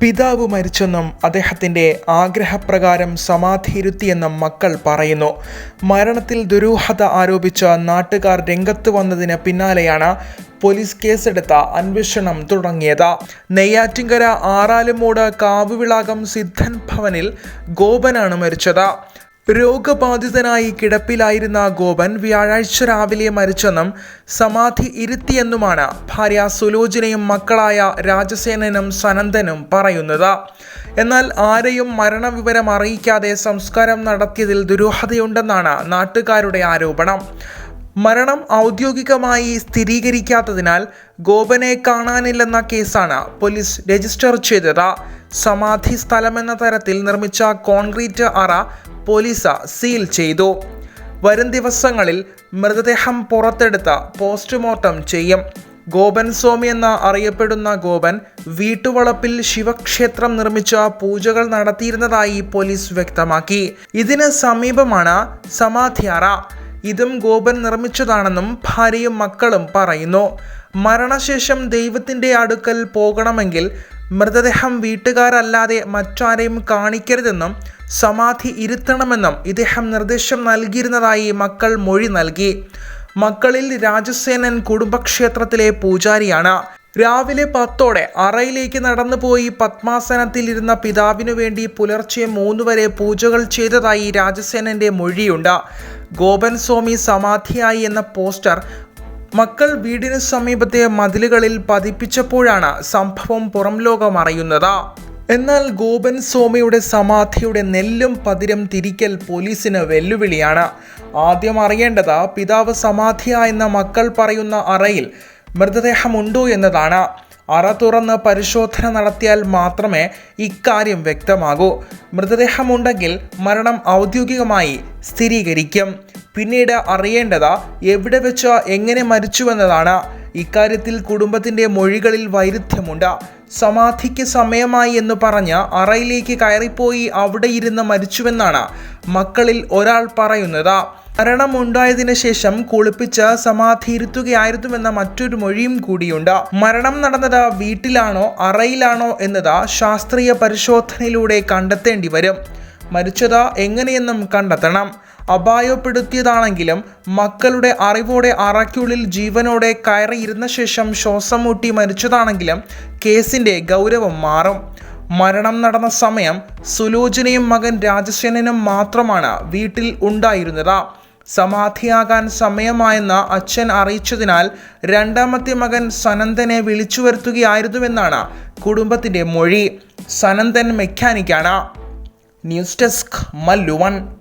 പിതാവ് മരിച്ചെന്നും അദ്ദേഹത്തിന്റെ ആഗ്രഹപ്രകാരം സമാധിയിരുത്തിയെന്നും മക്കൾ പറയുന്നു. മരണത്തിൽ ദുരൂഹത ആരോപിച്ച നാട്ടുകാർ രംഗത്ത് വന്നതിന് പിന്നാലെയാണ് പോലീസ് കേസെടുത്ത അന്വേഷണം തുടങ്ങിയത്. നെയ്യാറ്റിങ്കര ആറാലുമൂട് കാവുവിളാകം സിദ്ധൻ ഭവനിൽ ഗോപനാണ് മരിച്ചത്. രോഗബാധിതനായി കിടപ്പിലായിരുന്ന ഗോപൻ വ്യാഴാഴ്ച രാവിലെ മരിച്ചെന്നും സമാധി ഇരുത്തിയെന്നുമാണ് ഭാര്യ സുലോചനയും മക്കളായ രാജസേനനും സനന്ദനും പറയുന്നത്. എന്നാൽ ആരെയും മരണവിവരം അറിയിക്കാതെ സംസ്കാരം നടത്തിയതിൽ ദുരൂഹതയുണ്ടെന്നാണ് നാട്ടുകാരുടെ ആരോപണം. മരണം ഔദ്യോഗികമായി സ്ഥിരീകരിക്കാത്തതിനാൽ ഗോപനെ കാണാനില്ലെന്ന കേസാണ് പോലീസ് രജിസ്റ്റർ ചെയ്തത്. സമാധി സ്ഥലമെന്ന തരത്തിൽ നിർമ്മിച്ച കോൺക്രീറ്റ് അറ പോലീസ സീൽ ചെയ്തു. വരും ദിവസങ്ങളിൽ മൃതദേഹം പുറത്തെടുത്ത് പോസ്റ്റ്മോർട്ടം ചെയ്യും. ഗോപൻ സ്വാമി എന്ന അറിയപ്പെടുന്ന ഗോപൻ വീട്ടുവളപ്പിൽ ശിവക്ഷേത്രം നിർമ്മിച്ച പൂജകൾ നടത്തിയിരുന്നതായി പോലീസ് വ്യക്തമാക്കി. ഇതിന് സമീപമാണ് സമാധിയാറ ഇതും ഗോപൻ നിർമ്മിച്ചതാണെന്നും ഭാര്യയും മക്കളും പറയുന്നു. മരണശേഷം ദൈവത്തിന്റെ അടുക്കൽ പോകണമെങ്കിൽ മൃതദേഹം വീട്ടുകാരല്ലാതെ മറ്റാരെയും കാണിക്കരുതെന്നും സമാധി ഇരുത്തണമെന്നും ഇദ്ദേഹം നിർദ്ദേശം നൽകിയിരുന്നതായി മക്കൾ മൊഴി നൽകി. മക്കളിൽ രാജസേനൻ കുടുംബക്ഷേത്രത്തിലെ പൂജാരിയാണ്. രാവിലെ പത്തോടെ അറയിലേക്ക് നടന്നുപോയി പത്മാസനത്തിലിരുന്ന പിതാവിനു വേണ്ടി പുലർച്ചെ മൂന്ന് വരെ പൂജകൾ ചെയ്തതായി രാജസേനന്റെ മൊഴിയുണ്ട്. ഗോപൻ സ്വാമി സമാധിയായി എന്ന പോസ്റ്റർ മക്കൾ വീടിന് സമീപത്തെ മതിലുകളിൽ പതിപ്പിച്ചപ്പോഴാണ് സംഭവം പുറം ലോകം അറിയുന്നത്. എന്നാൽ ഗോപൻ സോമയുടെ സമാധിയുടെ നെല്ലും പതിരം തിരിക്കൽ പോലീസിന് വെല്ലുവിളിയാണ്. ആദ്യം അറിയേണ്ടത് പിതാവ് സമാധിയായെന്ന മക്കൾ പറയുന്ന അറയിൽ മൃതദേഹമുണ്ടോ എന്നതാണ്. അറ തുറന്ന് പരിശോധന നടത്തിയാൽ മാത്രമേ ഇക്കാര്യം വ്യക്തമാകൂ. മൃതദേഹമുണ്ടെങ്കിൽ മരണം ഔദ്യോഗികമായി സ്ഥിരീകരിക്കും. പിന്നീട് അറിയേണ്ടത് എവിടെ വെച്ച് എങ്ങനെ മരിച്ചുവെന്നതാണ്. ഇക്കാര്യത്തിൽ കുടുംബത്തിന്റെ മൊഴികളിൽ വൈരുദ്ധ്യമുണ്ട്. സമാധിക്ക് സമയമായി എന്ന് പറഞ്ഞ് അറയിലേക്ക് കയറിപ്പോയി അവിടെ ഇരുന്ന് മരിച്ചുവെന്നാണ് മക്കളിൽ ഒരാൾ പറയുന്നത്. മരണമുണ്ടായതിനു ശേഷം കുളിപ്പിച്ച് സമാധിയിരുത്തുകയായിരുന്നുവെന്ന മറ്റൊരു മൊഴിയും കൂടിയുണ്ട്. മരണം നടന്നത് വീട്ടിലാണോ അറയിലാണോ എന്നത് ശാസ്ത്രീയ പരിശോധനയിലൂടെ കണ്ടെത്തേണ്ടി വരും. മരിച്ചത് എങ്ങനെയെന്നും കണ്ടെത്തണം. അപായപ്പെടുത്തിയതാണെങ്കിലും മക്കളുടെ അറിവോടെ അറയ്ക്കുള്ളിൽ ജീവനോടെ കയറിയിരുന്ന ശേഷം ശ്വാസം മുട്ടി മരിച്ചതാണെങ്കിലും കേസിന്റെ ഗൗരവം മാറും. മരണം നടന്ന സമയം സുലോചനയും മകൻ രാജസേനനും മാത്രമാണ് വീട്ടിൽ ഉണ്ടായിരുന്നത്. സമാധിയാകാൻ സമയമായെന്ന് അച്ഛൻ അറിയിച്ചതിനാൽ രണ്ടാമത്തെ മകൻ സനന്ദനെ വിളിച്ചു വരുത്തുകയായിരുന്നുവെന്നാണ് കുടുംബത്തിന്റെ മൊഴി. Sanandan മെക്കാനിക്കാണ്. News desk Mallu One